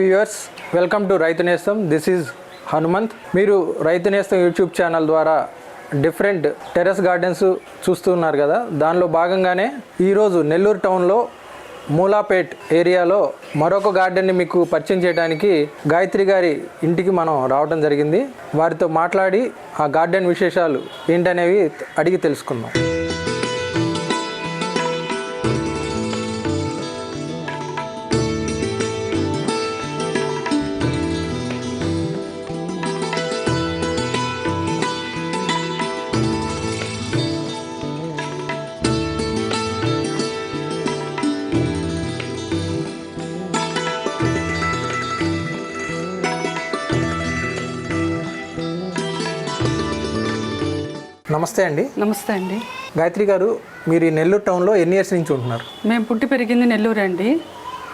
Viewers welcome to రైతు నేస్తం this is Hanumanth మీరు రైతు నేస్తం యూట్యూబ్ ఛానల్ ద్వారా డిఫరెంట్ టెర్రస్ గార్డెన్స్ చూస్తున్నారు కదా. దానిలో భాగంగానే ఈరోజు నెల్లూరు టౌన్లో మూలాపేట్ ఏరియాలో మరొక గార్డెన్ని మీకు పరిచయం చేయడానికి గాయత్రి గారి ఇంటికి మనం రావడం జరిగింది. వారితో మాట్లాడి ఆ గార్డెన్ విశేషాలు ఏంటనేవి అడిగి తెలుసుకుందాం. నమస్తే అండి. నమస్తే అండి. గాయత్రి గారు మీరు ఈ నెల్లూరు టౌన్లో ఎన్ని ఇయర్స్ నుంచి ఉంటున్నారు? మేము పుట్టి పెరిగింది నెల్లూరు అండి.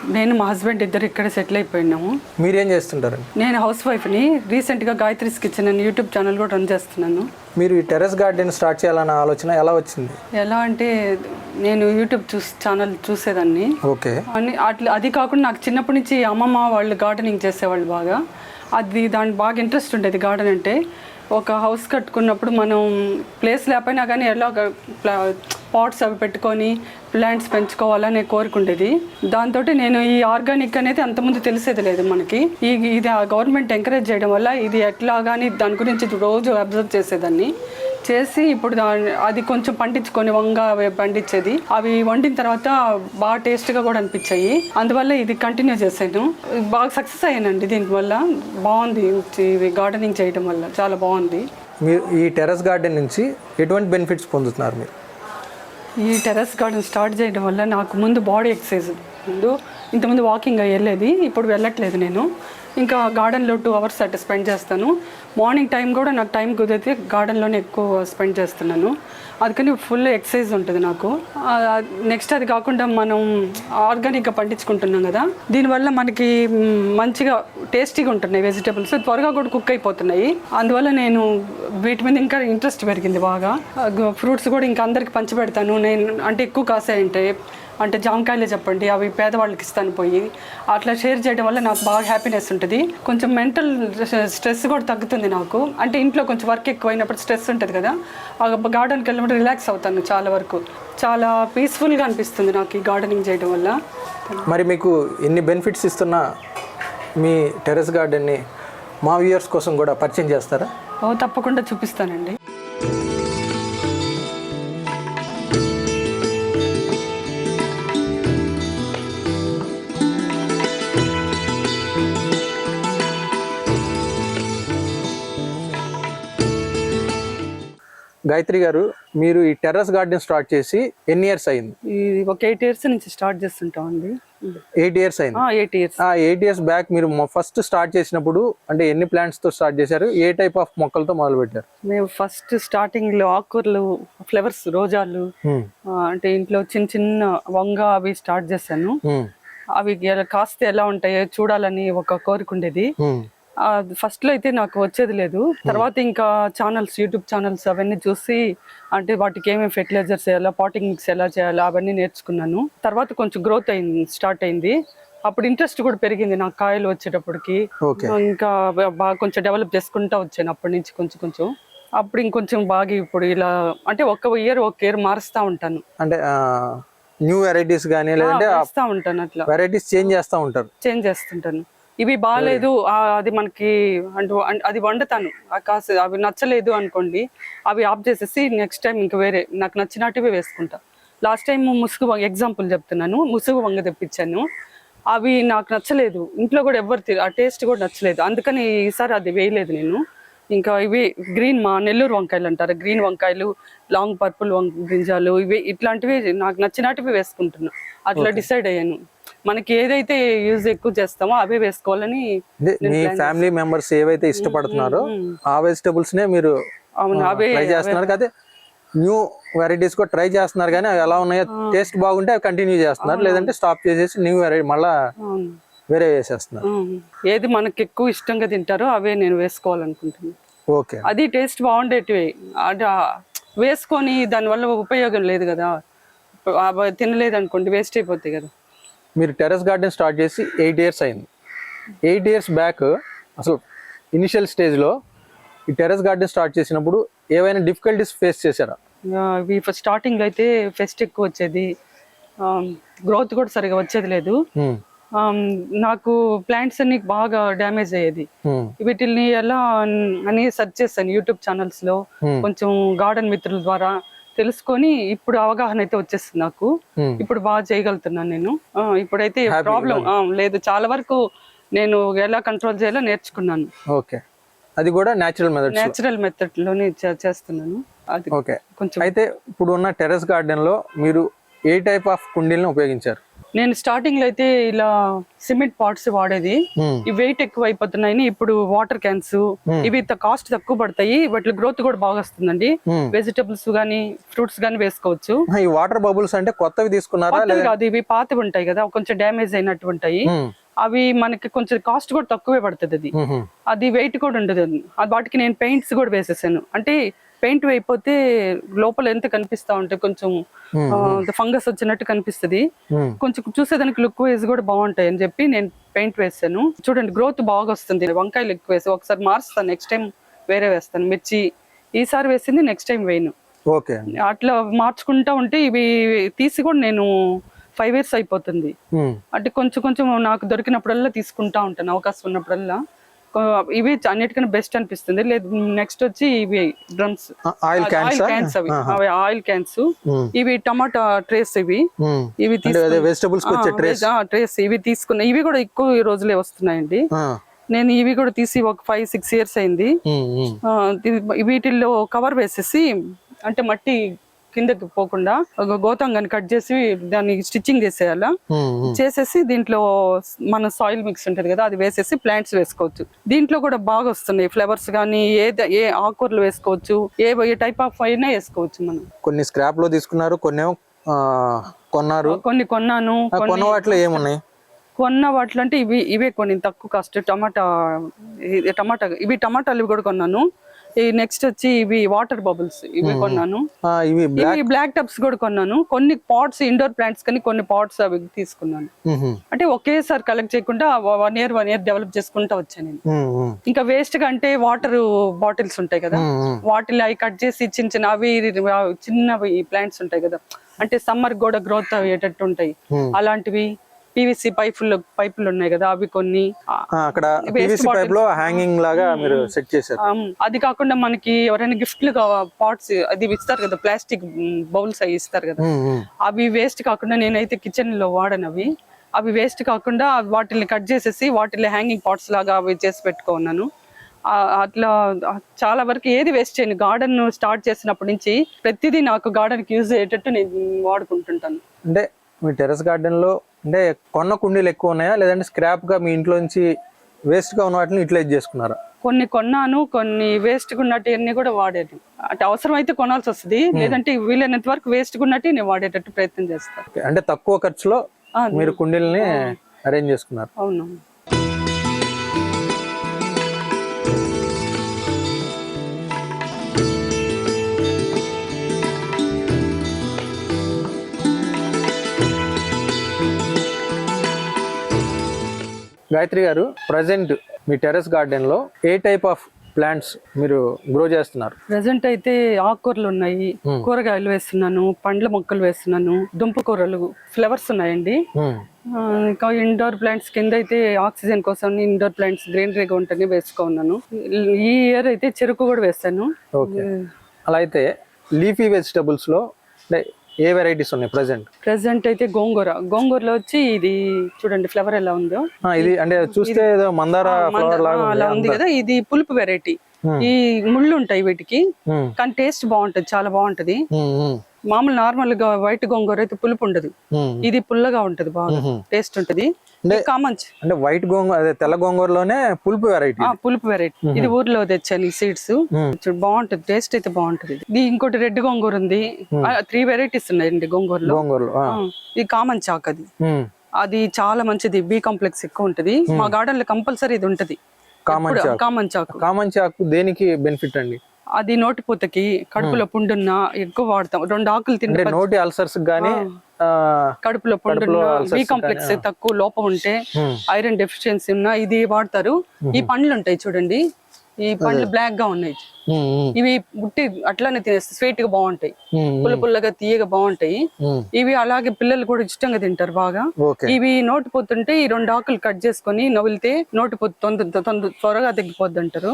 నేను మా హస్బెండ్ ఇద్దరు ఇక్కడ సెటిల్ అయిపోయినాము. మీరేం చేస్తుంటారండి? నేను హౌస్ వైఫ్ని రీసెంట్గా గాయత్రీస్ కిచెన్ అని యూట్యూబ్ ఛానల్ కూడా రన్ చేస్తున్నాను. మీరు ఈ టెర్రస్ గార్డెన్ స్టార్ట్ చేయాలన్న ఆలోచన ఎలా వచ్చింది? ఎలా అంటే నేను యూట్యూబ్ చూస్ ఛానల్ చూసేదాన్ని. ఓకే. అని అట్లా అది కాకుండా నాకు చిన్నప్పటి నుంచి అమ్మమ్మ వాళ్ళు గార్డెనింగ్ చేసేవాళ్ళు బాగా. అది దానికి బాగా ఇంట్రెస్ట్ ఉండేది గార్డెన్ అంటే ఒక హౌస్ కట్టుకున్నప్పుడు మనం ప్లేస్ లేకపోయినా కానీ ఎలా పాట్స్ అవి పెట్టుకొని ప్లాంట్స్ పెంచుకోవాలనే కోరుకుండేది దాంతో నేను ఈ ఆర్గానిక్ అనేది అంతకుముందు తెలిసేది లేదు మనకి. ఈ ఇది గవర్నమెంట్ ఎంకరేజ్ చేయడం వల్ల ఇది ఎట్లా కానీ దాని గురించి రోజు అబ్జర్వ్ చేసేదాన్ని. చేసి ఇప్పుడు అది కొంచెం పండించుకొని వంగ అవి పండించేది. అవి వండిన తర్వాత బాగా టేస్ట్గా కూడా అనిపించాయి. అందువల్ల ఇది కంటిన్యూ చేశాను బాగా సక్సెస్ అయ్యానండి దీనివల్ల బాగుంది ఇది గార్డెనింగ్ చేయడం వల్ల. చాలా బాగుంది. మీరు ఈ టెర్రస్ గార్డెన్ నుంచి ఎటువంటి బెనిఫిట్స్ పొందుతున్నారు మీరు? ఈ టెర్రస్ గార్డెన్ స్టార్ట్ చేయడం వల్ల నాకు ముందు బాడీ ఎక్సర్సైజ్ ముందు ఇంతకుముందు వాకింగ్ వెళ్ళేది ఇప్పుడు వెళ్ళట్లేదు నేను. ఇంకా గార్డెన్లో టూ అవర్స్ అట్లా స్పెండ్ చేస్తాను. మార్నింగ్ టైం కూడా నాకు టైం కుదిరితే గార్డెన్లోనే ఎక్కువ స్పెండ్ చేస్తున్నాను. అందుకని ఫుల్ ఎక్సర్సైజ్ ఉంటుంది నాకు. నెక్స్ట్ అది కాకుండా మనం ఆర్గానిక్గా పండించుకుంటున్నాం కదా. దీనివల్ల మనకి మంచిగా టేస్టీగా ఉంటున్నాయి వెజిటేబుల్స్ త్వరగా కూడా కుక్ అయిపోతున్నాయి. అందువల్ల నేను వీటి మీద ఇంకా ఇంట్రెస్ట్ పెరిగింది బాగా. ఫ్రూట్స్ కూడా ఇంకా అందరికి పంచిపెడతాను నేను అంటే ఎక్కువ కాసాయంటే అంటే జామకాయలే చెప్పండి అవి పేదవాళ్ళకి ఇస్తాను పోయి. అట్లా షేర్ చేయడం వల్ల నాకు బాగా హ్యాపీనెస్ ఉంటుంది. కొంచెం మెంటల్ స్ట్రెస్ కూడా తగ్గుతుంది నాకు. అంటే ఇంట్లో కొంచెం వర్క్ ఎక్కువైనప్పుడు స్ట్రెస్ ఉంటుంది కదా. ఆ గార్డెన్కి వెళ్ళినప్పుడు రిలాక్స్ అవుతాను చాలా వరకు. చాలా పీస్ఫుల్గా అనిపిస్తుంది నాకు ఈ గార్డెనింగ్ చేయడం వల్ల. మరి మీకు ఎన్ని బెనిఫిట్స్ ఇస్తున్న మీ టెర్రస్ గార్డెన్ని మా వ్యూయర్స్ కోసం కూడా పరిచయం చేస్తారా? తప్పకుండా చూపిస్తానండి. గాయత్రి గారు మీరు ఈ టెర్రస్ గార్డెన్ స్టార్ట్ చేసి ఎన్ని ఇయర్స్ అయింది? ఒక ఎయిట్ ఇయర్స్ నుంచి స్టార్ట్ చేస్తుంటామండి ఎయిట్ ఇయర్స్ అయింది. Eight years. ఆ ఎయిట్ ఇయర్స్ బ్యాక్ మీరు ఫస్ట్ స్టార్ట్ చేసినప్పుడు అంటే ఎన్ని ప్లాంట్స్తో స్టార్ట్ చేశారు? ఏ టైప్ ఆఫ్ మొక్కలతో మొదలు పెట్టారు మేము ఫస్ట్ స్టార్టింగ్లో ఆకుకూరలు ఫ్లవర్స్ రోజాలు అంటే ఇంట్లో చిన్న చిన్న వంగ అవి స్టార్ట్ చేశాను. అవి ఎలా- కాస్తే ఎలా ఉంటాయో చూడాలని ఒక కోరిక ఉండేది. ఫస్ట్లో అయితే నాకు వచ్చేది లేదు. తర్వాత ఇంకా ఛానల్స్ యూట్యూబ్ ఛానల్స్ అవన్నీ చూసి అంటే వాటికి ఏమేమి ఫెర్టిలైజర్స్ వేయాలా పాటింగ్ మిక్స్ ఎలా చేయాలా అవన్నీ నేర్చుకున్నాను. తర్వాత కొంచెం గ్రోత్ అయింది స్టార్ట్ అయింది. అప్పుడు ఇంట్రెస్ట్ కూడా పెరిగింది నాకు కాయలు వచ్చేటప్పటికి. ఇంకా బాగా కొంచెం డెవలప్ చేసుకుంటా వచ్చాను అప్పటి నుంచి కొంచెం కొంచెం. అప్పుడు ఇంకొంచెం బాగా ఇప్పుడు ఇలా అంటే ఒక్క ఇయర్ ఒక ఇయర్ మారుస్తా ఉంటాను. అంటే న్యూ వెరైటీస్ కానీ లేదంటే ఉంటాను అట్లా. వెరైటీస్ చేంజ్ చేస్తూ ఉంటారు. చేంజ్ చేస్తుంటాను. ఇవి బాగాలేదు అది మనకి అంటే అది వండుతాను. ఆ కాసు అవి నచ్చలేదు అనుకోండి అవి ఆఫ్ చేసేసి నెక్స్ట్ టైం ఇంకా వేరే నాకు నచ్చినట్టువే వేసుకుంటా. లాస్ట్ టైం ముసుగు వంగ ఎగ్జాంపుల్ చెప్తున్నాను ముసుగు వంగ తెప్పించాను. అవి నాకు నచ్చలేదు ఇంట్లో కూడా ఎవరు ఆ టేస్ట్ కూడా నచ్చలేదు. అందుకని ఈసారి అది వేయలేదు నేను. ఇంకా ఇవి గ్రీన్ మా నెల్లూరు వంకాయలు అంటారు గ్రీన్ వంకాయలు లాంగ్ పర్పుల్ వంక గింజాలు ఇవి ఇట్లాంటివి నాకు నచ్చినట్టువి వేసుకుంటున్నా. అట్లా డిసైడ్ అయ్యాను. మనకి ఏదైతే యూజ్ ఎక్కువ చేస్తామో అవే వేసుకోవాలని మీ ఫ్యామిలీ మెంబర్స్ ఏవైతే ఇష్టపడుతున్నారో ఆ వెజిటబుల్స్ నే మీరు ట్రై చేస్తున్నారు. కదా న్యూ వెరైటీస్ కూడా ట్రై చేస్తున్నారు కానీ అవి ఎలా ఉన్నాయో టేస్ట్ బాగుంటే అవి కంటిన్యూ చేస్తున్నారు. లేదంటే స్టాప్ చేసేసి న్యూ వెరైటీ మళ్ళా వేరే వేసేస్తున్నారు. ఏది మనకి ఎక్కువ ఇష్టంగా తింటారో అవే నేను వేసుకోవాలనుకుంటున్నాను. ఓకే. అది టేస్ట్ బాగుండేటివి. వేసుకొని దానివల్ల ఉపయోగం లేదు కదా. తినలేదు అనుకోండి వేస్ట్ అయిపోతాయి కదా. మీరు టెర్రస్ గార్డెన్ స్టార్ట్ చేసి ఎయిట్ ఇయర్స్ అయింది. ఎయిట్ ఇయర్స్ బ్యాక్ అసలు ఇనిషియల్ స్టేజ్లో ఈ టెర్రస్ గార్డెన్ స్టార్ట్ చేసినప్పుడు ఏవైనా డిఫికల్టీస్ ఫేస్ చేశారా? స్టార్టింగ్ అయితే ఫెస్ట్ ఎక్కువ వచ్చేది. గ్రోత్ కూడా సరిగా వచ్చేది లేదు. నాకు ప్లాంట్స్ అన్ని బాగా డ్యామేజ్ అయ్యేది. వీటిని ఎలా అని సెర్చ్ చేశాను యూట్యూబ్ ఛానల్స్లో. కొంచెం గార్డెన్ మిత్రుల ద్వారా. తెలుసుకొని ఇప్పుడు అవగాహన అయితే వచ్చేస్తుంది నాకు. Hmm. ఇప్పుడు బాగా చేయగలుగుతున్నాను నేను. ఇప్పుడైతే ప్రాబ్లం లేదు. చాలా వరకు నేను ఎలా కంట్రోల్ చేయాలో నేర్చుకున్నాను. ఓకే అది కూడా న్యాచురల్ మెథడ్స్ నేచురల్ మెథడ్లోనే చేస్తున్నాను. అది ఓకే కొంచెం అయితే ఇప్పుడు ఉన్న టెర్రస్ గార్డెన్లో మీరు ఏ టైప్ ఆఫ్ కుండీలను ఉపయోగించారు? నేను స్టార్టింగ్లో అయితే ఇలా సిమెంట్ పాట్స్ వాడేది. Hmm. ఈ వెయిట్ ఎక్కువ అయిపోతున్నాయని ఇప్పుడు వాటర్ క్యాన్స్ ఇవి కాస్ట్ తక్కువ పడతాయి వాటి గ్రోత్ కూడా బాగా వస్తుందండి. Hmm. వెజిటబుల్స్ గానీ ఫ్రూట్స్ గానీ వేసుకోవచ్చు. ఈ వాటర్ బబుల్స్ అంటే కొత్తవి తీసుకున్నారా? కాదు ఇవి పాతవి ఉంటాయి కదా కొంచెం డ్యామేజ్ అయినట్టు ఉంటాయి. Hmm. అవి మనకి కొంచెం కాస్ట్ కూడా తక్కువే పడుతుంది అది. అది వెయిట్ కూడా ఉండదు. అది వాటికి నేను పెయింట్స్ కూడా వేసేసాను. అంటే పెయింట్ వేయిపోతే లోపల ఎంత కనిపిస్తా ఉంటే కొంచెం ఫంగస్ వచ్చినట్టు కనిపిస్తది. కొంచెం చూసేదానికి లుక్ వైజ్ కూడా బాగుంటాయి అని చెప్పి నేను పెయింట్ వేసాను. చూడండి గ్రోత్ బాగా వస్తుంది. వంకాయలు ఎక్కువ వేసి ఒకసారి మారుస్తాను నెక్స్ట్ టైం వేరే వేస్తాను. మిర్చి ఈసారి వేసింది నెక్స్ట్ టైం వేయను. ఓకే. అట్లా మార్చుకుంటా ఉంటే ఇవి తీసి కూడా నేను ఫైవ్ ఇయర్స్ అయిపోతుంది. అంటే కొంచెం కొంచెం నాకు దొరికినప్పుడల్లా తీసుకుంటా ఉంటాను అవకాశం ఉన్నప్పుడల్లా. ఇవి అన్నిటికన్నా బెస్ట్ అనిపిస్తుంది. లేదు నెక్స్ట్ వచ్చి ఇవి డ్రమ్స్ ఆయిల్ క్యాన్స్ అవి. అవి ఆయిల్ క్యాన్స్. ఇవి టమాటా ట్రేస్ ఇవి. ఇవి వెజిటబుల్స్ ట్రేస్ ట్రేస్ ఇవి తీసుకున్నా ఇవి కూడా ఎక్కువ రోజులే వస్తున్నాయండి. నేను ఇవి కూడా తీసి ఒక ఫైవ్ సిక్స్ ఇయర్స్ అయింది. వీటిల్లో కవర్ వేసేసి అంటే మట్టి కిందకి పోకుండా ఒక గోతంగాన్ని కట్ చేసి దాన్ని స్టిచ్చింగ్ చేసేయాలా? చేసేసి దీంట్లో మన సాయిల్ మిక్స్ ఉంటది కదా అది వేసేసి ప్లాంట్స్ వేసుకోవచ్చు. దీంట్లో కూడా బాగా వస్తున్నాయి ఫ్లవర్స్ కానీ ఏ ఏ ఆకుకూరలు వేసుకోవచ్చు ఏ ఏ టైప్ ఆఫ్ అయినా వేసుకోవచ్చు మనం. కొన్ని స్క్రాప్లో తీసుకున్నారు కొన్ని కొన్నారు. కొన్ని కొన్నాను కొన్న వాటిలో ఏమున్నాయి? కొన్న వాటిలో అంటే ఇవి ఇవే కొన్ని తక్కువ కాస్ట్ టమాటా టమాటా ఇవి టమాటాలు ఇవి కూడా కొన్నాను. ఈ నెక్స్ట్ వచ్చి ఇవి వాటర్ బబుల్స్ ఇవి కొన్నాను. ఆ, ఇవి బ్లాక్ ఇవి బ్లాక్ టబ్స్ కూడా కొన్నాను. కొన్ని పాట్స్ ఇండోర్ ప్లాంట్స్ కానీ కొన్ని పాట్స్ అవి తీసుకున్నాను. అంటే ఒకేసారి కలెక్ట్ చేయకుండా one year one year develop చేసుకుంటా వచ్చాను నేను. ఇంకా వేస్ట్గా అంటే వాటర్ బాటిల్స్ ఉంటాయి కదా. వాటిని అవి కట్ చేసి చిన్న చిన్న అవి చిన్నవి ప్లాంట్స్ ఉంటాయి కదా. అంటే సమ్మర్ కూడా గ్రోత్ అయ్యేటట్టు ఉంటాయి. అలాంటివి పీవీసీ పైపులు పైపులు ఉన్నాయి కదా అవి కొన్ని అక్కడ పీవీసీ పైప్లో హ్యాంగింగ్ లాగా మీరు సెట్ చేశారు. ఆమ్, అది కాకుండా మనకి ఎవరైనా గిఫ్ట్లు పాట్స్ అది ఇస్తారు కదా ప్లాస్టిక్ బౌల్స్ అవి ఇస్తారు కదా. ఉమ్, ఉమ్. అవి వేస్ట్ కాకుండా నేనైతే కిచెన్లో వాడను అవి. అవి వేస్ట్ కాకుండా వాటిని కట్ చేసేసి వాటిని హ్యాంగింగ్ పాట్స్ లాగా అవి చేసి పెట్టుకున్నాను అట్లా చాలా వరకు ఏది వేస్ట్ చేయను. గార్డెన్ స్టార్ట్ చేసినప్పటి నుంచి ప్రతిదీ నాకు గార్డెన్కి యూజ్ అయ్యేటట్టు నేను వాడుకుంటుంటాను. అంటే మీ టెర్రస్ గార్డెన్లో అంటే కొన్న కుండీలు ఎక్కువ ఉన్నాయా? లేదంటే స్క్రాప్గా మీ ఇంట్లో నుంచి వేస్ట్గా ఉన్న వాటిని యూటిలైజ్ చేసుకున్నారా? కొన్ని కొన్నాను కొన్ని వేస్ట్ ఉన్నట్టు కూడా వాడేది. అంటే అవసరం అయితే కొనాల్సి వస్తుంది లేదంటే వీలైనంత వరకు వేస్ట్ ఉన్నట్టు నేను వాడేటట్టు ప్రయత్నం చేస్తాను అంటే తక్కువ ఖర్చులో మీరు కుండీలని అరేంజ్ చేసుకున్నారు. అవును గాయత్రి గారు ప్రజెంట్ మీ టెర్రస్ గార్డెన్లో ఏ టైప్ ఆఫ్ ప్లాంట్స్ మీరు గ్రో చేస్తున్నారు? ప్రజెంట్ అయితే ఆకుకూరలు ఉన్నాయి కూరగాయలు వేస్తున్నాను పండ్ల మొక్కలు వేస్తున్నాను దుంప కూరలు ఫ్లవర్స్ ఉన్నాయండి. Hmm. ఇంకా ఇండోర్ ప్లాంట్స్ కింద అయితే ఆక్సిజన్ కోసం ఇండోర్ ప్లాంట్స్ గ్రీనరీగా ఉంటుంది వేసుకున్నాను ఈ ఇయర్ అయితే చెరుకు కూడా వేస్తాను. ఓకే అలా అయితే లీఫీ వెజిటబుల్స్లో ఏ వెరైటీస్ ఉన్నాయి ప్రజెంట్ ప్రెసెంట్ అయితే గోంగూర. గోంగూరలో వచ్చి ఇది చూడండి ఫ్లవర్ ఎలా ఉందో. ఇది అంటే చూస్తే ఏదో మందార ఫ్లవర్ లాగా అలా ఉంది కదా ఇది పులుపు వెరైటీ ఈ ముళ్ళు ఉంటాయి వీటికి. కానీ టేస్ట్ బాగుంటది చాలా బాగుంటది. మామూలు నార్మల్గా వైట్ గోంగూర అయితే పులుపు ఉండదు. ఇది పుల్లగా ఉంటది బాగా. టేస్ట్ ఉంటది. కామంచ్ అంటే వైట్ గోంగూర తెల్ల గోంగూరలోనే పులుపు వెరైటీ పులుపు వెరైటీ ఇది ఊర్లో తెచ్చాను ఈ సీడ్స్ బాగుంటది. టేస్ట్ అయితే బాగుంటది ఇది. ఇంకోటి రెడ్ గోంగూర ఉంది. త్రీ వెరైటీస్ ఉన్నాయండి గోంగూరలో. గోంగూరలో ఇది కామన్ చాక్ అది. అది చాలా మంచిది. బి కాంప్లెక్స్ ఎక్కువ ఉంటది. మా గార్డెన్లో కంపల్సరీ ఇది ఉంటది. కామన్ కామన్ చాకు. కామన్ చాకు. దేనికి బెనిఫిట్ అండి? అది నోటిపూతకి కడుపులో పుండున్న ఎక్కువ వాడతాం. రెండు ఆకులు తింటే నోటి అల్సర్స్ గానీ కడుపులో పుండు బి కాంప్లెక్స్ తక్కువ లోపం ఉంటే. ఐరన్ డెఫిషియన్సీ ఉన్నా ఇది వాడతారు. ఈ పండ్లు ఉంటాయి చూడండి. ఈ పండ్లు బ్లాక్గా ఉన్నాయి. ఇవి బుట్టి అట్లానే తినేస్తాయి స్వీట్గా బాగుంటాయి. పుల్ల పుల్లగా తీయగా బాగుంటాయి. ఇవి అలాగే పిల్లలు కూడా ఇష్టంగా తింటారు బాగా. ఇవి నోటి పోతుంటే ఈ రెండు ఆకులు కట్ చేసుకొని నవిలితే నోటి పొత్తు తొందర తొందర త్వరగా తగ్గిపోద్ది అంటారు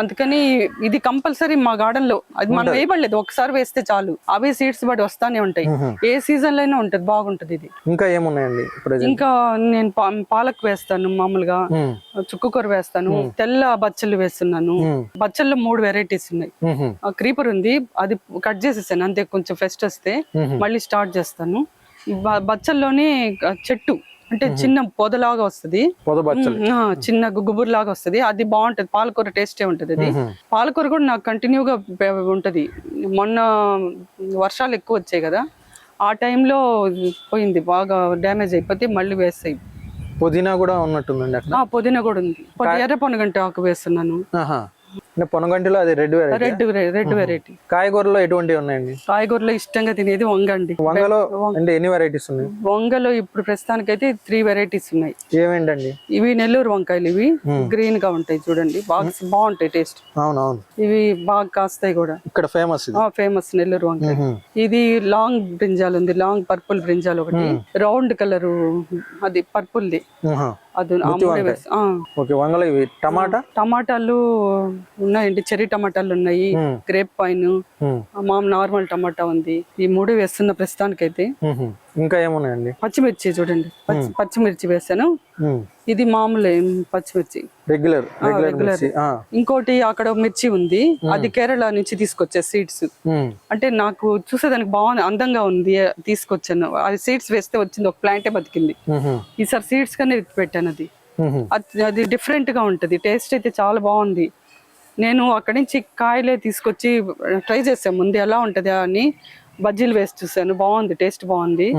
అందుకని ఇది కంపల్సరీ మా గార్డెన్లో అది మనం వేయబడలేదు. ఒకసారి వేస్తే చాలు. అవే సీడ్స్ బట్టి వస్తానే ఉంటాయి. ఏ సీజన్లో అయినా ఉంటది బాగుంటది ఇది. ఇంకా ఏమున్నాయండి ఇంకా నేను పాలక్ వేస్తాను మామూలుగా. చుక్కుకూర వేస్తాను. తెల్ల బచ్చలు వేస్తున్నాను. బచ్చల్లో మూడు వెరైటీస్ ఉన్నాయి. ఆ క్రీపర్ ఉంది. అది కట్ చేసేసాను. అంతే కొంచెం ఫెస్ట్ వస్తే మళ్ళీ స్టార్ట్ చేస్తాను. బచ్చల్లోనే చెట్టు అంటే చిన్న పొదలాగా వస్తది. చిన్న గుబురు లాగా వస్తది. అది బాగుంటది. పాలకూర టేస్టే ఉంటది అది. పాలకూర కూడా నాకు కంటిన్యూగా ఉంటది. మొన్న వర్షాలు ఎక్కువ వచ్చాయి కదా ఆ టైంలో పోయింది. బాగా డ్యామేజ్ అయిపోతే మళ్ళీ వేస్తాయి. పుదీనా కూడా ఉన్నట్టుందండి పుదీనా కూడా ఉంది. ఎర్ర పొనగంట ఆకు వేస్తున్నాను. అంటే పొనగంటిలో అది red variety red red variety కాయగూరలో ఎటువంటివి ఉన్నాయండి? కాయగూరలో ఇష్టంగా తినేది వంగ అండి వంగలో అంటే ఎన్ని వెరైటీస్ ఉన్నాయి? వంగలో ఇప్పుడు ప్రస్తుతానికైతే త్రీ వెరైటీస్ ఉన్నాయి. ఏమేంటండి? ఇవి నెల్లూరు వంకాయలు ఇవి. గ్రీన్గా ఉంటాయి చూడండి. బాగా బాగుంటాయి టేస్ట్ అవునవును. ఇవి బాగా కాస్తాయి కూడా. ఇక్కడ ఫేమస్ ఫేమస్ నెల్లూరు వంకాయ. ఇది లాంగ్ బ్రింజాల్ ఉంది. లాంగ్ పర్పుల్ బ్రింజాల్ ఒకటి. రౌండ్ కలర్ అది పర్పుల్ ది ఆహా. అది ఆ మూడే వేస్- ఆ. ఓకే వంగలో ఇవి టమాటా టమాటాలు ఉన్నాయండి చెర్రీ టమాటాలు ఉన్నాయి. గ్రేప్ పైన్ మ్మ్. మామ్ నార్మల్ టమాటా ఉంది ఈ మూడు వేస్తున్న ప్రస్తుతానికైతే. ఇంకా ఏమున్నాయండి? పచ్చిమిర్చి చూడండి. పచ్చి- పచ్చిమిర్చి వేసాను. ఇది మామూలే పచ్చిమిర్చి. Regular regular. ఇంకోటి అక్కడ మిర్చి ఉంది. అది కేరళ నుంచి తీసుకొచ్చే సీడ్స్. అంటే నాకు చూసేదానికి బాగుంది అందంగా ఉంది తీసుకొచ్చాను. అది సీడ్స్ వేస్తే వచ్చింది ఒక ప్లాంటే బతికింది. ఈసారి సీడ్స్ ఎత్తి పెట్టాను అది. అది different గా ఉంటుంది. టేస్ట్ అయితే చాలా బాగుంది. నేను అక్కడి నుంచి కాయలే తీసుకొచ్చి ట్రై చేసాను ముందు ఎలా ఉంటుందా అని. బజ్జీలు వేసి చూసాను బాగుంది టేస్ట్ బాగుంది.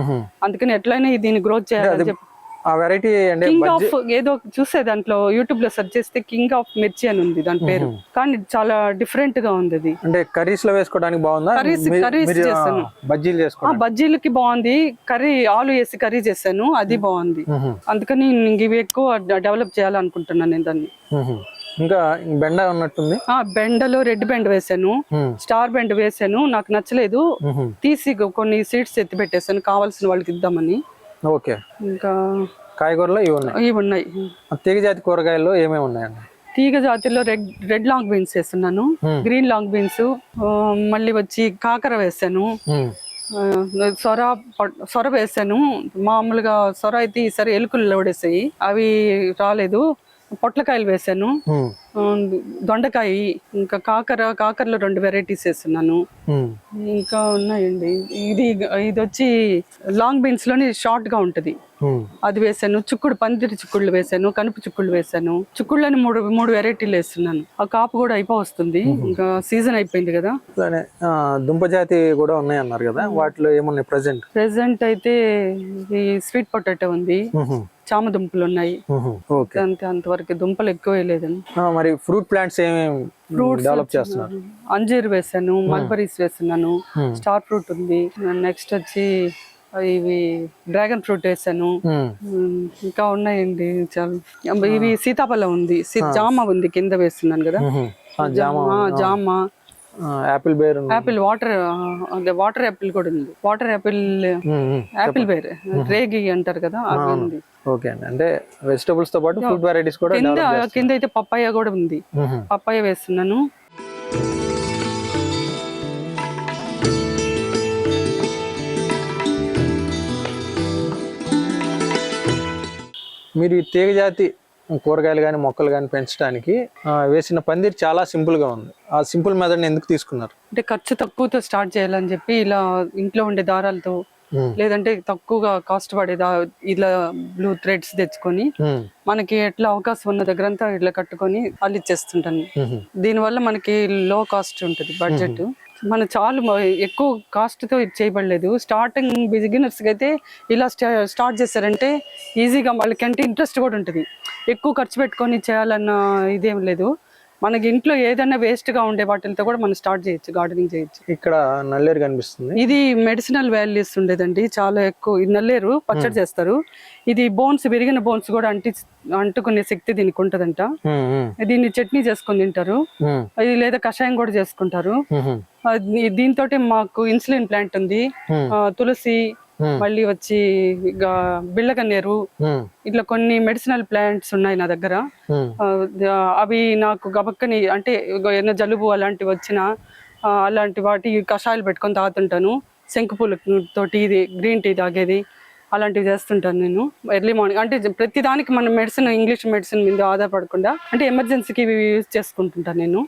అందుకని ఎట్లయినా దీన్ని గ్రోత్ చేయాలని చెప్పి. ఆ వెరైటీ అంటే కింగ్ ఆఫ్ ఏదో చూసే దాంట్లో యూట్యూబ్లో సెర్చ్ చేస్తే కింగ్ ఆఫ్ మిర్చి అని ఉంది దాని పేరు. కానీ చాలా డిఫరెంట్గా ఉంది అది. అంటే కర్రీస్లో వేసుకోవడానికి బాగుందా? మీరు, ఆ, చేస్తాను. బజ్జీలు చేసుకోవడానికి. బజ్జీలకి బాగుంది. కర్రీ ఆలు వేసి కర్రీ చేశాను. అది బాగుంది. అందుకని ఇవి ఎక్కువ డెవలప్ చేయాలనుకుంటున్నాను నేను దాన్ని. ఇంకా బెండ ఉన్నట్టుంది? ఆ బెండలో రెడ్ బెండ వేసాను. స్టార్ బెండ వేసాను. నాకు నచ్చలేదు. తీసి కొన్ని సీడ్స్ ఎత్తి పెట్టేసాను. కావాల్సిన వాళ్ళకి ఇద్దామని. ఓకే. ఇంకా కాయగూరలో ఇవి ఉన్నాయి? ఇవి ఉన్నాయి. తీగ జాతి కూరగాయల్లో ఏమేమి ఉన్నాయండి? తీగ జాతిలో రెడ్ రెడ్ లాంగ్ బీన్స్ వేస్తున్నాను. గ్రీన్ లాంగ్ బీన్స్ మళ్ళీ వచ్చి కాకర వేసాను. సొర సొర వేసాను. మామూలుగా సొర అయితే ఈసారి ఎలుకలు లోడేసాయి అవి రాలేదు. పొట్లకాయలు వేసాను. దొండకాయ ఇంకా కాకర కాకరలో రెండు వెరైటీస్ వేస్తున్నాను. ఇంకా ఉన్నాయండి. ఇది ఇది వచ్చి లాంగ్ బీన్స్లోని షార్ట్గా ఉంటది. అది వేసాను. చుక్కుడు పందిరి చుక్కుళ్ళు వేసాను. కనుపు చుక్కుళ్ళు వేసాను. చుక్కుళ్ళని మూడు మూడు వెరైటీలు వేస్తున్నాను. ఆ కాపు కూడా అయిపో వస్తుంది ఇంకా సీజన్ అయిపోయింది కదా. అట్లానే, ఆ, దుంప జాతి కూడా ఉన్నాయి అన్నారు కదా వాటిలో ఏమున్నాయి? ప్రజెంట్ ప్రెసెంట్ అయితే ఈ స్వీట్ పొటాటో ఉంది. చామ దుంపలు ఉన్నాయి ఓకే. అంతే అంతవరకు దుంపలు ఎక్కువ వేయలేదండి మరి ఫ్రూట్ ప్లాంట్స్ ఏమేమి డెవలప్ చేస్తున్నారు? అంజీర్ వేసాను మల్బరీస్ వేస్తున్నాను స్టార్ ఫ్రూట్ ఉంది. నెక్స్ట్ వచ్చి ఇవి డ్రాగన్ ఫ్రూట్ వేసాను. ఇంకా ఉన్నాయండి చాలా. ఇవి సీతాఫలం ఉంది. జామ ఉంది కింద వేస్తున్నాను కదా. జామ యాపిల్ బేర్. యాపిల్ వాటర్ అదే వాటర్ యాపిల్ కూడా ఉంది. Water Apple. యాపిల్ బేర్ రేగి అంటారు కదా అది ఉంది. ఓకే అండి. అంటే వెజిటబుల్స్తో పాటు ఫ్రూట్ వెరైటీస్ కూడా కింద కింద అయితే పప్పాయ కూడా ఉంది. పప్పాయ వేస్తున్నాను. మీరు ఈ తీగ జాతి కూరగాయలు కానీ మొక్కలు కానీ పెంచడానికి వేసిన పందిరి చాలా సింపుల్గా ఉంది. ఆ సింపుల్ మెథడ్ ఎందుకు తీసుకున్నారు? అంటే ఖర్చు తక్కువతో స్టార్ట్ చేయాలని చెప్పి ఇలా ఇంట్లో ఉండే దారాలతో. లేదంటే తక్కువగా కాస్ట్ పడే దా ఇలా బ్లూ థ్రెడ్స్ తెచ్చుకొని మ్మ్. మనకి ఎట్లా అవకాశం ఉన్న దగ్గరంతా ఇట్లా కట్టుకొని అల్లిచ్చేస్తుంటాను మ్మ్. దీనివల్ల మనకి లో కాస్ట్ ఉంటుంది బడ్జెట్ మన చాలు ఎక్కువ కాస్ట్తో ఇది చేయబడలేదు. స్టార్టింగ్ బిగినర్స్ అయితే ఇలా స్టా- స్టార్ట్ చేశారంటే ఈజీగా వాళ్ళకంటే ఇంట్రెస్ట్ కూడా ఉంటుంది. ఎక్కువ ఖర్చు పెట్టుకొని చేయాలన్న ఇదేం లేదు. మనకి ఇంట్లో ఏదైనా వేస్ట్గా ఉండే వాటితో కూడా మనం స్టార్ట్ చేయొచ్చు గార్డెనింగ్ చేయొచ్చు. ఇక్కడ నల్లేరు కనిపిస్తుంది. ఇది మెడిసినల్ వాల్యూస్ ఉండేదండి. చాలా ఎక్కువ ఈ నల్లేరు పచ్చడి చేస్తారు. ఇది బోన్స్ విరిగిన బోన్స్ కూడా అంటి అంటుకునే శక్తి దీనికి ఉంటదంట. దీన్ని చట్నీ చేసుకొని తింటారు. ఇది లేదా కషాయం కూడా చేసుకుంటారు. దీంతో మాకు ఇన్సులిన్ ప్లాంట్ ఉంది. తులసి. మళ్ళీ వచ్చి ఇక బిళ్ళగన్నేరు ఉమ్, ఇట్లా కొన్ని మెడిసినల్ ప్లాంట్స్ ఉన్నాయి నా దగ్గర. ద- అవి నాకు గబక్కని అంటే ఏదైనా జలుబు అలాంటివి వచ్చినా అలాంటి వాటి కషాయాలు పెట్టుకొని తాగుతుంటాను. శంకుపూల తోటి ఇది గ్రీన్ టీ తాగేది అలాంటివి చేస్తుంటాను నేను. ఎర్లీ మార్నింగ్ అంటే ప్రతి దానికి మన మెడిసిన్ ఇంగ్లీష్ మెడిసిన్ మీద ఆధారపడకుండా అంటే ఎమర్జెన్సీకి ఇవి యూజ్ చేసుకుంటుంటాను నేను.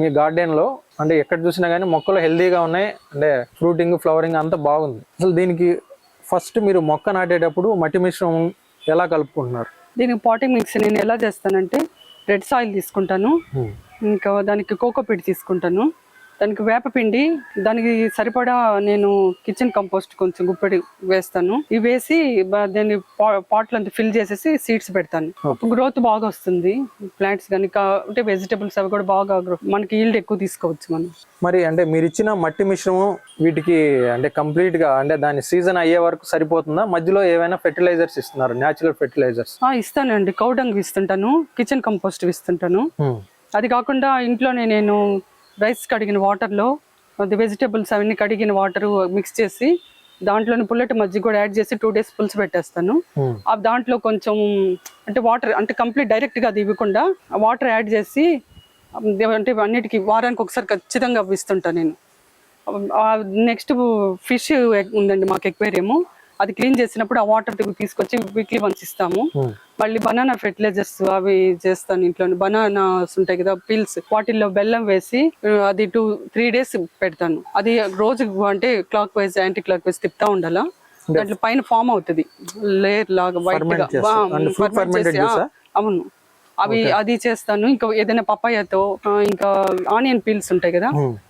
మీ garden లో అంటే ఎక్కడ చూసినా కానీ మొక్కలు హెల్దీగా ఉన్నాయి. అంటే ఫ్రూటింగ్ ఫ్లవరింగ్ అంతా బాగుంది. అసలు దీనికి ఫస్ట్ మీరు మొక్క నాటేటప్పుడు మట్టి మిశ్రమం ఎలా కలుపుకుంటున్నారు? దీనికి పాటింగ్ మిక్స్ నేను ఎలా చేస్తానంటే రెడ్ సాయిల్ తీసుకుంటాను. ఉమ్, ఇంకా దానికి కోకోపీట్ తీసుకుంటాను. దానికి వేపపిండి దానికి సరిపడా నేను కిచెన్ కంపోస్ట్ కొంచెం గుప్పెడి వేస్తాను. ఇవి వేసి దాన్ని పాట్లో ఫిల్ చేసేసి సీడ్స్ పెడతాను. గ్రోత్ బాగా వస్తుంది. ప్లాంట్స్ కానీ అంటే వెజిటబుల్స్ అవి కూడా బాగా మనకి ఈల్డ్ ఎక్కువ తీసుకోవచ్చు మనం. మరి అంటే మీరు ఇచ్చిన మట్టి మిశ్రమం వీటికి అంటే complete గా అంటే దాని సీజన్ అయ్యే వరకు సరిపోతుందా? మధ్యలో ఏమైనా ఫెర్టిలైజర్స్ ఇస్తున్నారు న్యాచురల్ ఫెర్టిలైజర్స్ ఇస్తానండి. కౌడంగ్ ఇస్తుంటాను కిచెన్ కంపోస్ట్ ఇస్తుంటాను. అది కాకుండా ఇంట్లోనే నేను రైస్ కడిగిన వాటర్లో అది వెజిటబుల్స్ అవన్నీ కడిగిన వాటర్ మిక్స్ చేసి దాంట్లోని పుల్లటి మజ్జిగ కూడా యాడ్ చేసి టూ డేస్ పులుసు పెట్టేస్తాను. ఆ దాంట్లో కొంచెం అంటే వాటర్ అంటే కంప్లీట్ డైరెక్ట్గా అది ఇవ్వకుండా వాటర్ యాడ్ చేసి అంటే అన్నిటికీ వారానికి ఒకసారి ఖచ్చితంగా ఇస్తుంటాను నేను. నెక్స్ట్ ఫిష్ ఉందండి మాకు ఎక్వేరియము అది క్లీన్ చేసినప్పుడు ఆ వాటర్ తీసుకొచ్చి వీక్లీ వన్స్ ఇస్తాము. మళ్ళీ బనానా ఫెర్టిలైజర్స్ అవి చేస్తాను ఇంట్లో బనానాస్ ఉంటాయి కదా పిల్స్ వాటిల్లో బెల్లం వేసి అది టూ త్రీ డేస్ పెడతాను. అది రోజు అంటే clockwise anticlockwise తిప్పుతా ఉండాలా? దాంట్లో పైన ఫామ్ అవుతుంది. లేయర్ లాగా వైట్గా? అవును. అవి అది చేస్తాను. ఇంకా ఏదైనా పపాయతో ఇంకా ఆనియన్ పీల్స్ ఉంటాయి కదా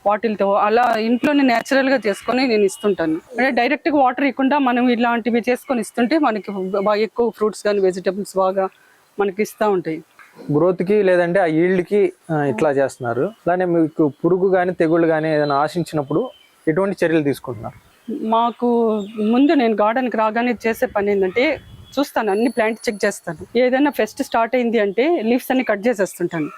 వాటిలతో అలా ఇంట్లోనే నేచురల్గా చేసుకొని నేను ఇస్తుంటాను. అంటే డైరెక్ట్గా వాటర్ ఇవ్వకుండా మనం ఇలాంటివి చేసుకొని ఇస్తుంటే మనకి బాగా ఎక్కువ ఫ్రూట్స్ కానీ వెజిటబుల్స్ బాగా మనకి ఇస్తా ఉంటాయి. గ్రోత్కి లేదంటే ఆ ఈల్డ్కి ఇట్లా చేస్తున్నారు. అలానే మీకు పురుగు కానీ తెగుళ్ళు కానీ ఏదైనా ఆశించినప్పుడు ఎటువంటి చర్యలు తీసుకుంటున్నారు? మాకు ముందు నేను garden కి రాగానే చేసే పని ఏంటంటే చూస్తాను అన్ని ప్లాంట్ చెక్ చేస్తాను. ఏదైనా ఫెస్ట్ స్టార్ట్ అయింది అంటే లీవ్స్ అన్ని కట్ చేసేస్తుంటాను.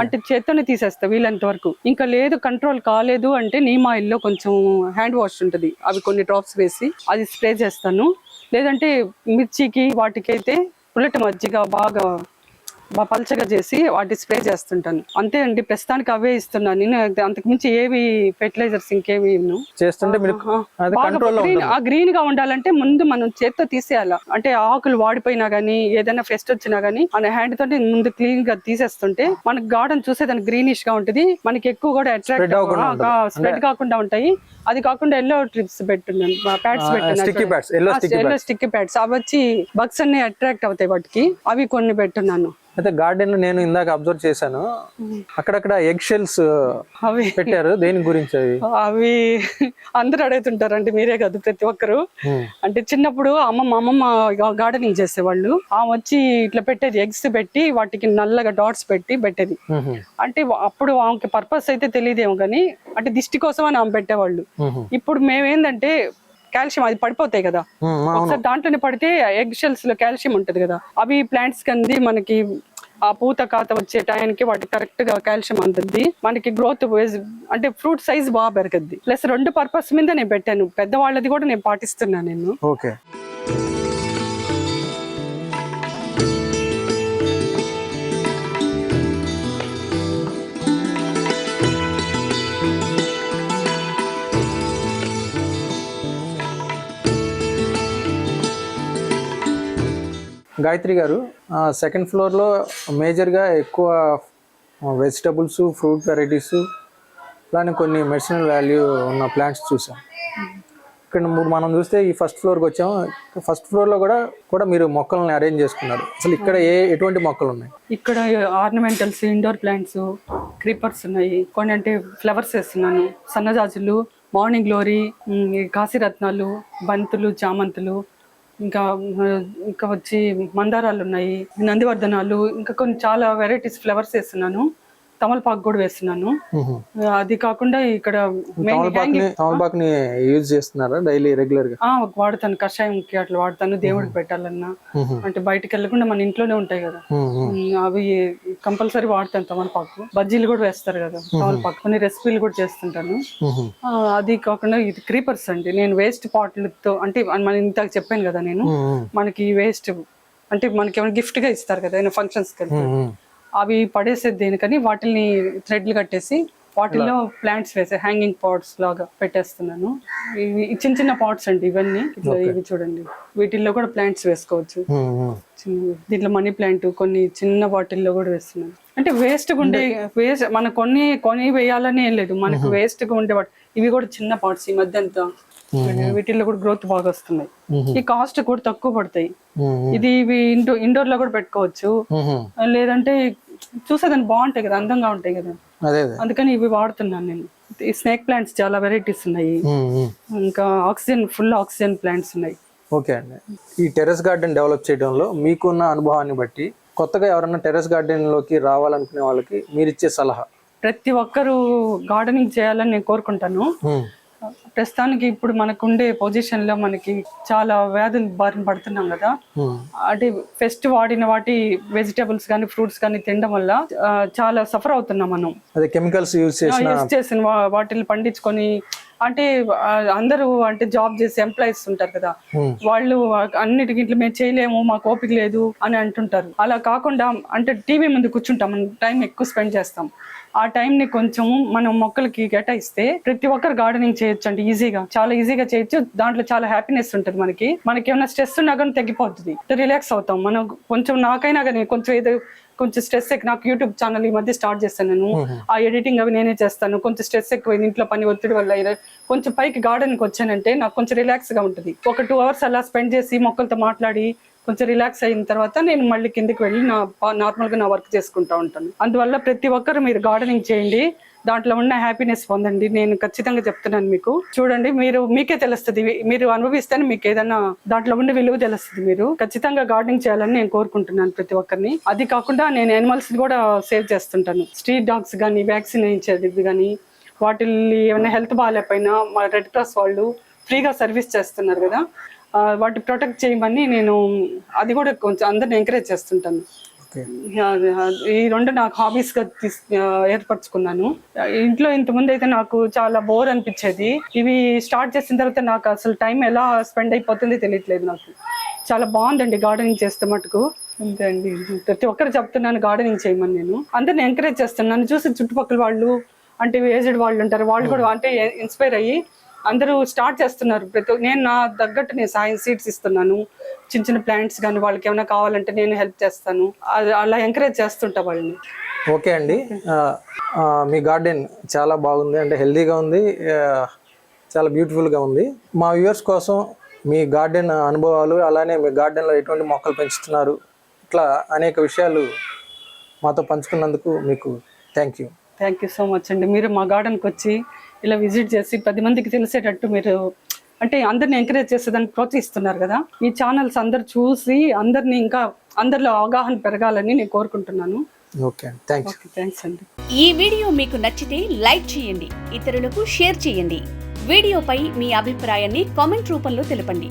అంటే చేత్తోనే తీసేస్తా వీలంత వరకు. ఇంకా లేదు కంట్రోల్ కాలేదు అంటే నీమ్ ఆయిల్లో కొంచెం హ్యాండ్ వాష్ ఉంటుంది. అవి కొన్ని డ్రాప్స్ వేసి అది స్ప్రే చేస్తాను. లేదంటే మిర్చికి వాటికి అయితే పుల్లటి మజ్జిగ బాగా పల్చగా చేసి వాటి స్ప్రే చేస్తుంటాను. అంతే అండి ప్రస్తుతానికి అవే ఇస్తున్నాను నేను అంతకు మించి ఏవి ఫెర్టిలైజర్స్ ఇంకేవి. చేస్తుంటే green- ఆ గ్రీన్గా ఉండాలంటే ముందు మనం చేత్తో తీసేయాల? అంటే ఆకులు వాడిపోయినా గానీ ఏదైనా ఫెస్ట్ వచ్చినా గానీ మన హ్యాండ్ తోటి ముందు క్లీన్గా తీసేస్తుంటే మనకి గార్డెన్ చూసేదానికి గ్రీనిష్గా ఉంటుంది. మనకి ఎక్కువ కూడా. అట్రాక్ట్ స్ప్రెడ్ కాకుండా ఉంటాయి. అది కాకుండా ఎల్లో ట్రిప్స్ పెట్టున్నాను. Pads yellow sticky yellow stick pads అవి వచ్చి బగ్స్ అన్ని అట్రాక్ట్ అవుతాయి వాటికి. అవి కొన్ని పెట్టున్నాను. అయితే గార్డెన్లో నేను ఇందాక అబ్జర్వ్ చేశాను. అక్కడక్కడ ఎగ్ షెల్స్ అవి పెట్టారు. దేని గురించి అవి? అవి అందరూ అడుగుతుంటారండి. మీరే కాదు ప్రతి ఒక్కరు. అంటే చిన్నప్పుడు అమ్మమ్మ అమ్మమ్మ గార్డెనింగ్ చేసేవాళ్ళు. ఆమె వచ్చి ఇట్లా పెట్టేది ఎగ్స్ పెట్టి వాటికి నల్లగా డాట్స్ పెట్టి పెట్టేది. అంటే అప్పుడు ఆమెకి పర్పస్ అయితే తెలియదేమో కానీ అంటే దిష్టి కోసం అని ఆమె పెట్టేవాళ్ళు. ఇప్పుడు మేమేందంటే కాల్షియం అది పడిపోతాయి కదా. ఒకసారి దాంట్లోనే పడితే ఎగ్ షెల్స్లో కాల్షియం ఉంటది కదా. అవి ప్లాంట్స్ కంది మనకి ఆ పూత కాత వచ్చే టైంకి వాటికి కరెక్ట్గా కాల్షియం అందుద్ది. మనకి గ్రోత్ అంటే ఫ్రూట్ సైజ్ బాగా పెరగద్ది. ప్లస్ రెండు పర్పస్ మీద నేను పెట్టాను. పెద్దవాళ్ళది కూడా నేను పాటిస్తున్నా నేను. ఓకే. గాయత్రి గారు సెకండ్ ఫ్లోర్లో మేజర్గా ఎక్కువ వెజిటబుల్స్ ఫ్రూట్ వెరైటీస్ అలానే కొన్ని మెడిసినల్ వాల్యూ ఉన్న ప్లాంట్స్ చూసాం. ఇక్కడ మనం చూస్తే ఈ ఫస్ట్ ఫ్లోర్కి వచ్చాము. ఫస్ట్ ఫ్లోర్లో కూడా కూడా మీరు మొక్కలను అరేంజ్ చేసుకున్నారు. అసలు ఇక్కడ ఏ ఎటువంటి మొక్కలు ఉన్నాయి? ఇక్కడ ఆర్నమెంటల్స్ ఇండోర్ ప్లాంట్స్ క్రీపర్స్ ఉన్నాయి. కొన్ని అంటే ఫ్లవర్స్ వేస్తున్నాను. సన్నజాజులు మార్నింగ్ గ్లోరీ కాశీరత్నాలు బంతులు చామంతులు ఇంకా ఇంకా వచ్చి మందారాలు ఉన్నాయి నందివర్ధనాలు ఇంకా కొన్ని చాలా వెరైటీస్ ఫ్లవర్స్ వేస్తున్నాను. తమలపాకు కూడా వేస్తున్నాను. అది కాకుండా ఇక్కడ తమలపాకుని యూజ్ చేస్తున్నారా డైలీ రెగ్యులర్గా వాడతాను. కషాయంకి అట్లా వాడతాను. దేవుడికి పెట్టాలన్నా. అంటే బయటికి వెళ్ళకుండా మన ఇంట్లోనే ఉంటాయి కదా. అవి కంపల్సరీ వాడతాను తమలపాకు. బజ్జీలు కూడా వేస్తారు కదా. తమలపాకు. కొన్ని రెసిపీలు కూడా చేస్తుంటాను. అది కాకుండా ఇది క్రీపర్స్ అండి. నేను వేస్ట్ పాట్లతో అంటే మన ఇంతకు చెప్పాను కదా నేను. మనకి వేస్ట్ అంటే మనకి ఏమైనా గిఫ్ట్గా ఇస్తారు కదా ఏమైనా ఫంక్షన్స్కి వెళ్తే. అవి పడేసేది దేనికని వాటిని థ్రెడ్లు కట్టేసి వాటిల్లో ప్లాంట్స్ వేసే హ్యాంగింగ్ పాట్స్ లాగా పెట్టేస్తున్నాను. ఇవి చిన్న చిన్న పాట్స్ అండి ఇవన్నీ. ఇట్లా ఇవి చూడండి. వీటిల్లో కూడా ప్లాంట్స్ వేసుకోవచ్చు. చిన్న దీంట్లో మనీ ప్లాంట్ కొన్ని చిన్న బాటిల్లో కూడా వేస్తున్నాను. అంటే వేస్ట్ ఉండే వేస్ట్ మన కొన్ని కొని వేయాలని ఏం లేదు. మనకు వేస్ట్గా ఉండే ఇవి కూడా చిన్న పాట్స్ ఈ మధ్య అంతా. వీటిల్లో కూడా గ్రోత్ బాగా వస్తున్నాయి. ఈ కాస్ట్ కూడా తక్కువ పడతాయి. ఇది ఇవి ఇండో ఇండోర్లో కూడా పెట్టుకోవచ్చు. లేదంటే చూసేదాన్ని బాగుంటాయి కదా అందంగా ఉంటాయి కదా. అదే అదే. అందుకని ఇవి వాడుతున్నాను నేను. ఈ స్నేక్ ప్లాంట్స్ చాలా వెరైటీస్ ఉన్నాయి. ఇంకా ఆక్సిజన్ ఫుల్ ఆక్సిజన్ ప్లాంట్స్ ఉన్నాయి. ఓకే అండి. ఈ టెర్రస్ గార్డెన్ డెవలప్ చేయడంలో మీకున్న అనుభవాన్ని బట్టి కొత్తగా ఎవరైనా టెర్రస్ గార్డెన్లోకి రావాలనుకునే వాళ్ళకి మీరు ఇచ్చే సలహా? ప్రతి ఒక్కరూ గార్డెనింగ్ చేయాలని నేను కోరుకుంటాను. ప్రస్తుతానికి ఇప్పుడు మనకు ఉండే పొజిషన్లో మనకి చాలా వ్యాధులు బారిన పడుతున్నాం కదా. అంటే ఫెస్ట్ వాడిన వాటి వెజిటేబుల్స్ కానీ ఫ్రూట్స్ కానీ తినడం వల్ల చాలా సఫర్ అవుతున్నాం మనం. అదే కెమికల్స్ యూజ్ చేసిన యూస్ చేసిన వా- వాటిని పండించుకొని అంటే అందరూ అంటే జాబ్ చేసే ఎంప్లాయీస్ ఉంటారు కదా. వాళ్ళు అన్నిటికి ఇట్లా మేము చేయలేము మాకు ఓపిక లేదు అని అంటుంటారు. అలా కాకుండా అంటే టీవీ ముందు కూర్చుంటాం టైం ఎక్కువ స్పెండ్ చేస్తాం. ఆ టైం ని కొంచెం మనం మొక్కలకి కేటాయిస్తే ప్రతి ఒక్కరు గార్డెనింగ్ చేయొచ్చు అంటే ఈజీగా చాలా ఈజీగా చేయొచ్చు. దాంట్లో చాలా హ్యాపీనెస్ ఉంటుంది మనకి. మనకి ఏమైనా స్ట్రెస్ ఉన్నా కానీ తగ్గిపోతుంది రిలాక్స్ అవుతాం. మనం కొంచెం నాకైనా కానీ కొంచెం ఏదో కొంచెం స్ట్రెస్ ఎక్కువ నాకు యూట్యూబ్ ఛానల్ ఈ మధ్య స్టార్ట్ చేస్తాను నేను. ఆ ఎడిటింగ్ అవి నేనే చేస్తాను. కొంచెం స్ట్రెస్ ఎక్కువైంది ఇంట్లో పని ఒత్తిడి వల్ల కొంచెం పైకి గార్డెన్కి వచ్చానంటే నాకు కొంచెం రిలాక్స్గా ఉంటుంది. ఒక టూ అవర్స్ అలా స్పెండ్ చేసి మొక్కలతో మాట్లాడి కొంచెం రిలాక్స్ అయిన తర్వాత నేను మళ్ళీ కిందికి వెళ్ళి నా నార్మల్గా నా వర్క్ చేసుకుంటా ఉంటాను. అందువల్ల ప్రతి ఒక్కరు మీరు గార్డెనింగ్ చేయండి. దాంట్లో ఉన్న హ్యాపీనెస్ పొందండి. నేను ఖచ్చితంగా చెప్తున్నాను మీకు. చూడండి మీరు మీకే తెలుస్తుంది. మీరు అనుభవిస్తేనే మీకు ఏదైనా దాంట్లో ఉండే విలువ తెలుస్తుంది మీరు. ఖచ్చితంగా గార్డెనింగ్ చేయాలని నేను కోరుకుంటున్నాను ప్రతి ఒక్కరిని. అది కాకుండా నేను యానిమల్స్ కూడా సేవ్ చేస్తుంటాను. స్ట్రీట్ డాగ్స్ కానీ వ్యాక్సిన్ వేయించేది కానీ వాటిల్ని ఏమైనా హెల్త్ బాగాలేకపోయినా మా రెడ్ క్రాస్ వాళ్ళు ఫ్రీగా సర్వీస్ చేస్తున్నారు కదా. వాటి ప్రొటెక్ట్ చేయమని నేను అది కూడా కొంచెం అందరిని ఎంకరేజ్ చేస్తుంటాను. ఈ రెండు నాకు హాబీస్గా ఏర్పరచుకున్నాను. ఇంట్లో ఇంతకుముందు అయితే నాకు చాలా బోర్ అనిపించేది. ఇవి స్టార్ట్ చేసిన తర్వాత నాకు అసలు టైం ఎలా స్పెండ్ అయిపోతుంది తెలియట్లేదు నాకు. చాలా బాగుందండి గార్డెనింగ్ చేస్తే మటుకు. అంతే అండి. ప్రతి ఒక్కరు చెప్తున్నాను గార్డెనింగ్ చేయమని నేను. అందరిని ఎంకరేజ్ చేస్తున్నాను చూసి చుట్టుపక్కల వాళ్ళు అంటే ఏజ్డ్ వాళ్ళు ఉంటారు వాళ్ళు కూడా అంటే ఇన్స్పైర్ అయ్యి అందరూ స్టార్ట్ చేస్తున్నారు. ప్రతి నేను నా తగ్గట్టు నేను సాయం సీడ్స్ ఇస్తున్నాను. చిన్న చిన్న ప్లాంట్స్ కానీ వాళ్ళకి ఏమైనా కావాలంటే నేను హెల్ప్ చేస్తాను. అలా ఎంకరేజ్ చేస్తుంటా వాళ్ళని. ఓకే అండి. మీ గార్డెన్ చాలా బాగుంది. అంటే హెల్తీగా ఉంది. చాలా బ్యూటిఫుల్గా ఉంది. మా వ్యూవర్స్ కోసం మీ గార్డెన్ అనుభవాలు అలానే మీ గార్డెన్లో ఎటువంటి మొక్కలు పెంచుతున్నారు ఇట్లా అనేక విషయాలు మాతో పంచుకున్నందుకు మీకు thank you thank you so much అండి. మీరు మా గార్డెన్కి వచ్చి ఇలా విజిట్ చేసి పది మందికి తెలిసేటట్టు మీరు అంటే అందరిని ఎంకరేజ్ చేసేదానికి ప్రోత్సహిస్తున్నారు కదా. ఈ ఛానల్స్ అందరు చూసి అందరిని ఇంకా అందరిలో అవగాహన పెరగాలని నేను కోరుకుంటున్నాను. ఓకే అండి థ్యాంక్ యూ ఓకే థ్యాంక్స్ అండి. ఈ వీడియో మీకు నచ్చితే లైక్ చేయండి ఇతరులకు షేర్ చేయండి. వీడియోపై మీ అభిప్రాయాన్ని కామెంట్ రూపంలో తెలపండి.